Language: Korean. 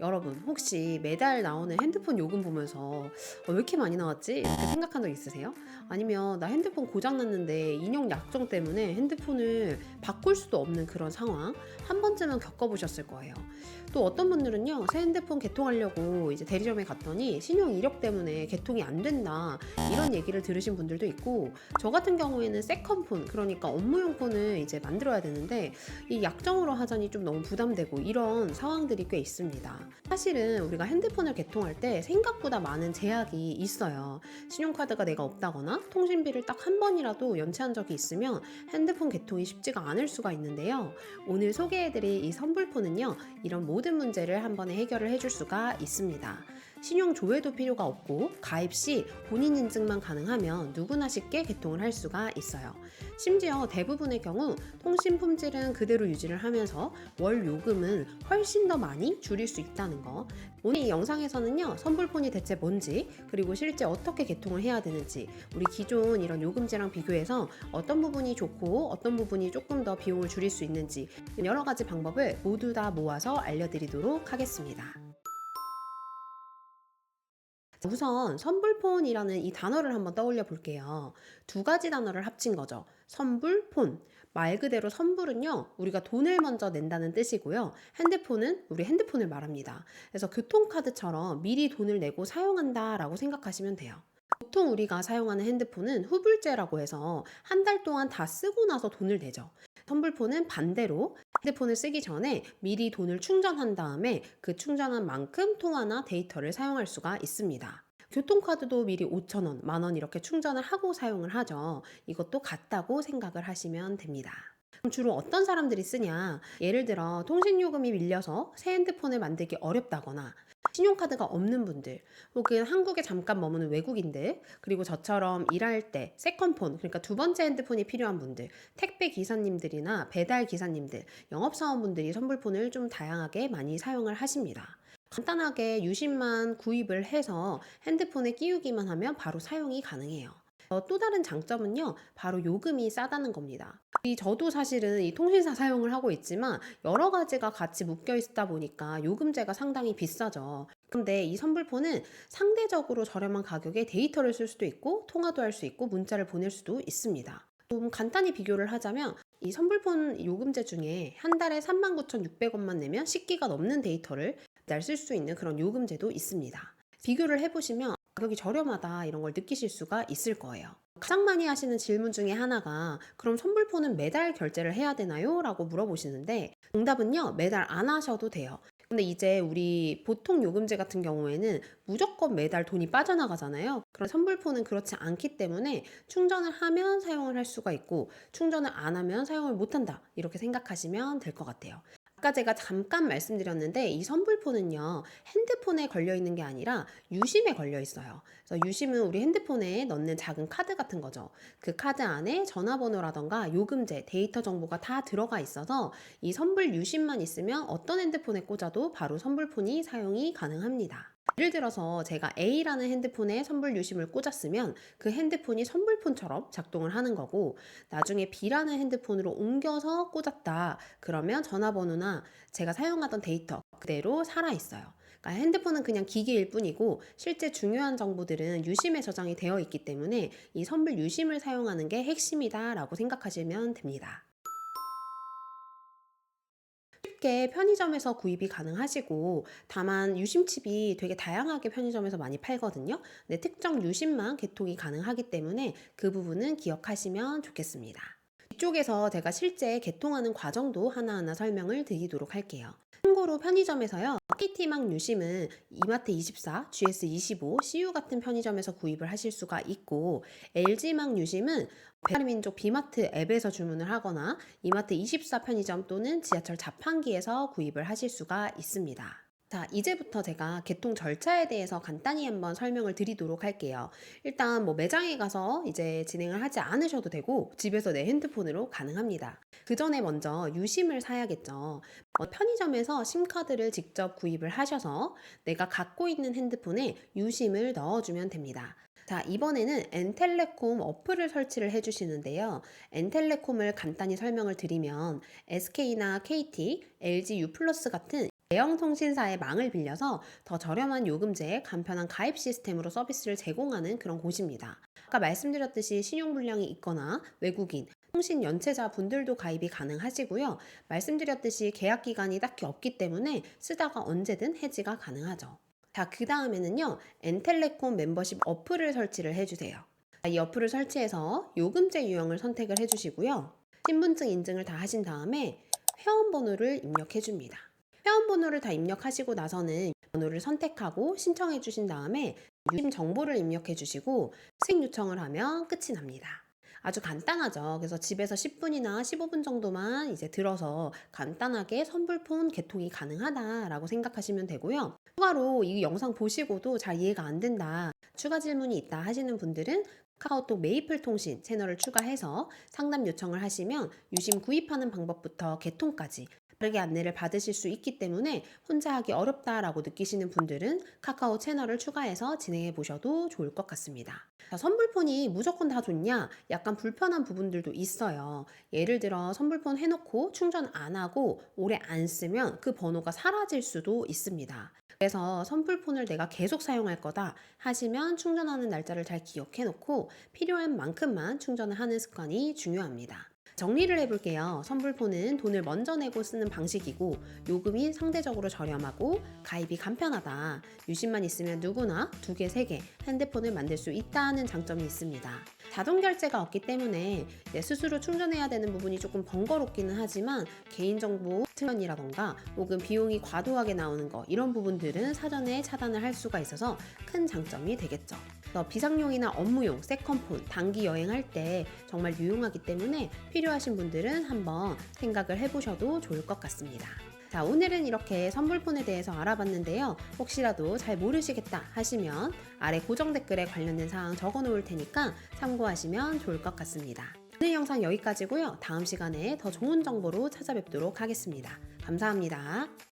여러분 혹시 매달 나오는 핸드폰 요금 보면서 어, 왜 이렇게 많이 나왔지? 이렇게 생각한 적 있으세요? 아니면 나 핸드폰 고장 났는데 인용 약정 때문에 핸드폰을 바꿀 수도 없는 그런 상황 한 번쯤은 겪어보셨을 거예요. 또 어떤 분들은요 새 핸드폰 개통하려고 이제 대리점에 갔더니 신용 이력 때문에 개통이 안 된다 이런 얘기를 들으신 분들도 있고 저 같은 경우에는 세컨폰 그러니까 업무용 폰을 이제 만들어야 되는데 이 약정으로 하자니 좀 너무 부담되고 이런 상황들이 꽤 있습니다. 사실은 우리가 핸드폰을 개통할 때 생각보다 많은 제약이 있어요. 신용카드가 내가 없다거나 통신비를 딱 한 번이라도 연체한 적이 있으면 핸드폰 개통이 쉽지가 않을 수가 있는데요. 오늘 소개해드릴 이 선불폰은요, 이런 모든 문제를 한 번에 해결을 해줄 수가 있습니다. 신용 조회도 필요가 없고 가입 시 본인 인증만 가능하면 누구나 쉽게 개통을 할 수가 있어요. 심지어 대부분의 경우 통신 품질은 그대로 유지를 하면서 월 요금은 훨씬 더 많이 줄일 수 있다는 거. 오늘 이 영상에서는요, 선불폰이 대체 뭔지, 그리고 실제 어떻게 개통을 해야 되는지, 우리 기존 이런 요금제랑 비교해서 어떤 부분이 좋고 어떤 부분이 조금 더 비용을 줄일 수 있는지 여러 가지 방법을 모두 다 모아서 알려드리도록 하겠습니다. 우선 선불폰이라는 이 단어를 한번 떠올려 볼게요. 두 가지 단어를 합친 거죠. 선불폰. 말 그대로 선불은요, 우리가 돈을 먼저 낸다는 뜻이고요. 핸드폰은 우리 핸드폰을 말합니다. 그래서 교통카드처럼 미리 돈을 내고 사용한다라고 생각하시면 돼요. 보통 우리가 사용하는 핸드폰은 후불제라고 해서 한 달 동안 다 쓰고 나서 돈을 내죠. 선불폰은 반대로 핸드폰을 쓰기 전에 미리 돈을 충전한 다음에 그 충전한 만큼 통화나 데이터를 사용할 수가 있습니다. 교통카드도 미리 5,000원, 만원 이렇게 충전을 하고 사용을 하죠. 이것도 같다고 생각을 하시면 됩니다. 주로 어떤 사람들이 쓰냐? 예를 들어 통신요금이 밀려서 새 핸드폰을 만들기 어렵다거나 신용카드가 없는 분들 혹은 한국에 잠깐 머무는 외국인들 그리고 저처럼 일할 때 세컨폰 그러니까 두 번째 핸드폰이 필요한 분들 택배 기사님들이나 배달 기사님들 영업사원분들이 선불폰을 좀 다양하게 많이 사용을 하십니다. 간단하게 유심만 구입을 해서 핸드폰에 끼우기만 하면 바로 사용이 가능해요. 어, 또 다른 장점은요, 바로 요금이 싸다는 겁니다. 이 저도 사실은 이 통신사 사용을 하고 있지만 여러 가지가 같이 묶여 있다 보니까 요금제가 상당히 비싸죠. 근데 이 선불폰은 상대적으로 저렴한 가격에 데이터를 쓸 수도 있고 통화도 할 수 있고 문자를 보낼 수도 있습니다. 좀 간단히 비교를 하자면 이 선불폰 요금제 중에 한 달에 39,600원만 내면 10기가 넘는 데이터를 날 쓸 수 있는 그런 요금제도 있습니다. 비교를 해보시면 가격이 저렴하다 이런 걸 느끼실 수가 있을 거예요. 가장 많이 하시는 질문 중에 하나가 그럼 선불폰은 매달 결제를 해야 되나요? 라고 물어보시는데 정답은요 매달 안 하셔도 돼요. 근데 이제 우리 보통 요금제 같은 경우에는 무조건 매달 돈이 빠져나가잖아요. 그런 선불폰은 그렇지 않기 때문에 충전을 하면 사용을 할 수가 있고 충전을 안 하면 사용을 못 한다. 이렇게 생각하시면 될 것 같아요. 아까 제가 잠깐 말씀드렸는데 이 선불폰은요 핸드폰에 걸려 있는 게 아니라 유심에 걸려 있어요. 그래서 유심은 우리 핸드폰에 넣는 작은 카드 같은 거죠. 그 카드 안에 전화번호라던가 요금제, 데이터 정보가 다 들어가 있어서 이 선불 유심만 있으면 어떤 핸드폰에 꽂아도 바로 선불폰이 사용이 가능합니다. 예를 들어서 제가 A라는 핸드폰에 선불 유심을 꽂았으면 그 핸드폰이 선불폰처럼 작동을 하는 거고 나중에 B라는 핸드폰으로 옮겨서 꽂았다. 그러면 전화번호나 제가 사용하던 데이터 그대로 살아 있어요. 그러니까 핸드폰은 그냥 기기일 뿐이고 실제 중요한 정보들은 유심에 저장이 되어 있기 때문에 이 선불 유심을 사용하는 게 핵심이다라고 생각하시면 됩니다. 쉽게 편의점에서 구입이 가능하시고 다만 유심칩이 되게 다양하게 편의점에서 많이 팔거든요. 근데 특정 유심만 개통이 가능하기 때문에 그 부분은 기억하시면 좋겠습니다. 이쪽에서 제가 실제 개통하는 과정도 하나하나 설명을 드리도록 할게요. 참고로 편의점에서요. KT망 유심은 이마트 24, GS25, CU 같은 편의점에서 구입을 하실 수가 있고 LG망 유심은 배달민족 비마트 앱에서 주문을 하거나 이마트 24 편의점 또는 지하철 자판기에서 구입을 하실 수가 있습니다. 자, 이제부터 제가 개통 절차에 대해서 간단히 한번 설명을 드리도록 할게요. 일단 뭐 매장에 가서 이제 진행을 하지 않으셔도 되고 집에서 내 핸드폰으로 가능합니다. 그 전에 먼저 유심을 사야겠죠. 어, 편의점에서 심카드를 직접 구입을 하셔서 내가 갖고 있는 핸드폰에 유심을 넣어주면 됩니다. 자, 이번에는 엔텔레콤 어플을 설치를 해주시는데요. 엔텔레콤을 간단히 설명을 드리면 SK나 KT, LG U 같은 대형 통신사의 망을 빌려서 더 저렴한 요금제에 간편한 가입 시스템으로 서비스를 제공하는 그런 곳입니다. 아까 말씀드렸듯이 신용불량이 있거나 외국인, 통신 연체자 분들도 가입이 가능하시고요. 말씀드렸듯이 계약 기간이 딱히 없기 때문에 쓰다가 언제든 해지가 가능하죠. 자, 그 다음에는요, 엔텔레콤 membership 어플을 설치를 해주세요. 이 어플을 설치해서 요금제 유형을 선택을 해주시고요. 신분증 인증을 다 하신 다음에 회원번호를 입력해줍니다. 회원번호를 다 입력하시고 나서는 번호를 선택하고 신청해 주신 다음에 유심 정보를 입력해 주시고 수익 요청을 하면 끝이 납니다. 아주 간단하죠. 그래서 집에서 10분이나 15분 정도만 이제 들어서 간단하게 선불폰 개통이 가능하다라고 생각하시면 되고요. 추가로 이 영상 보시고도 잘 이해가 안 된다, 추가 질문이 있다 하시는 분들은 카카오톡 메이플 통신 채널을 추가해서 상담 요청을 하시면 유심 구입하는 방법부터 개통까지 빠르게 안내를 받으실 수 있기 때문에 혼자 하기 어렵다라고 느끼시는 분들은 카카오 채널을 추가해서 진행해 보셔도 좋을 것 같습니다. 자, 선불폰이 무조건 다 좋냐? 약간 불편한 부분들도 있어요. 예를 들어 선불폰 해놓고 충전 안 하고 오래 안 쓰면 그 번호가 사라질 수도 있습니다. 그래서 선불폰을 내가 계속 사용할 거다 하시면 충전하는 날짜를 잘 기억해 놓고 필요한 만큼만 충전을 하는 습관이 중요합니다. 정리를 해볼게요. 선불폰은 돈을 먼저 내고 쓰는 방식이고 요금이 상대적으로 저렴하고 가입이 간편하다. 유심만 있으면 누구나 두 개, 세 개 핸드폰을 만들 수 있다는 장점이 있습니다. 자동 결제가 없기 때문에 내 스스로 충전해야 되는 부분이 조금 번거롭기는 하지만 개인정보 측면이라던가 혹은 비용이 과도하게 나오는 거 이런 부분들은 사전에 차단을 할 수가 있어서 큰 장점이 되겠죠. 비상용이나 업무용, 세컨폰, 단기 여행할 때 정말 유용하기 때문에 필요하신 분들은 한번 생각을 해보셔도 좋을 것 같습니다. 자, 오늘은 이렇게 선불폰에 대해서 알아봤는데요. 혹시라도 잘 모르시겠다 하시면 아래 고정 댓글에 관련된 사항 적어 놓을 테니까 참고하시면 좋을 것 같습니다. 오늘 영상 여기까지고요. 다음 시간에 더 좋은 정보로 찾아뵙도록 하겠습니다. 감사합니다.